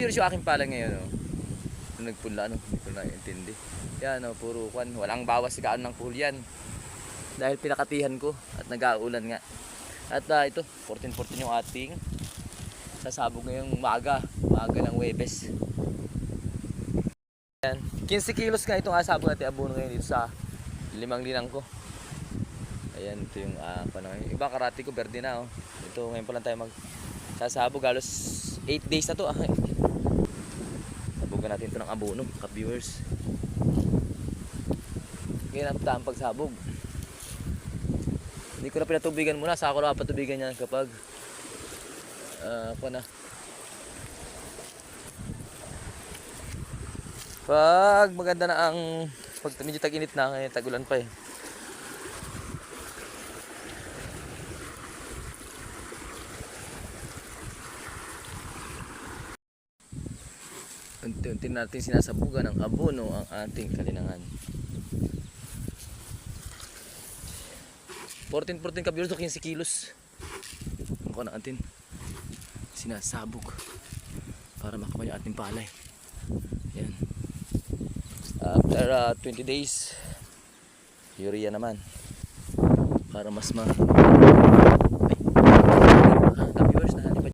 Pero yung aking pala ngayon, oh. Nung ano, hindi ko na intindi. Yan, oh, puro kwan. Walang bawas si kaan ng pool. Dahil pinakatihan ko at nag-aulan nga. At ah, ito, 14-14 yung ating sasabog ngayong maga. Maga ng Webes. Yan. 15 kilos nga itong asabog natin abono ngayon dito sa limang linang ko. Ayan, ito yung uh, panahon. Iba karate ko, verde na oh. Ito ngayon pa lang tayo mag sasabog. Halos 8 days na to. ah. Sabugan natin ito ng abono, ka-viewers. Ngayon ang pagsabog. Hindi ko na pinatubigan muna. Sa ako na patubigan niya kapag ah ako na. Pag maganda na ang pag medyo tag-init na ngayon, tagulan pa eh. Unti-unti natin sinasabugan ng abono ang ating kalinangan. 14-14 ka to 15 kilos. Ako na atin sinasabog para makamay ang ating palay. Yan. After uh, 20 days, urea naman. Para mas ma...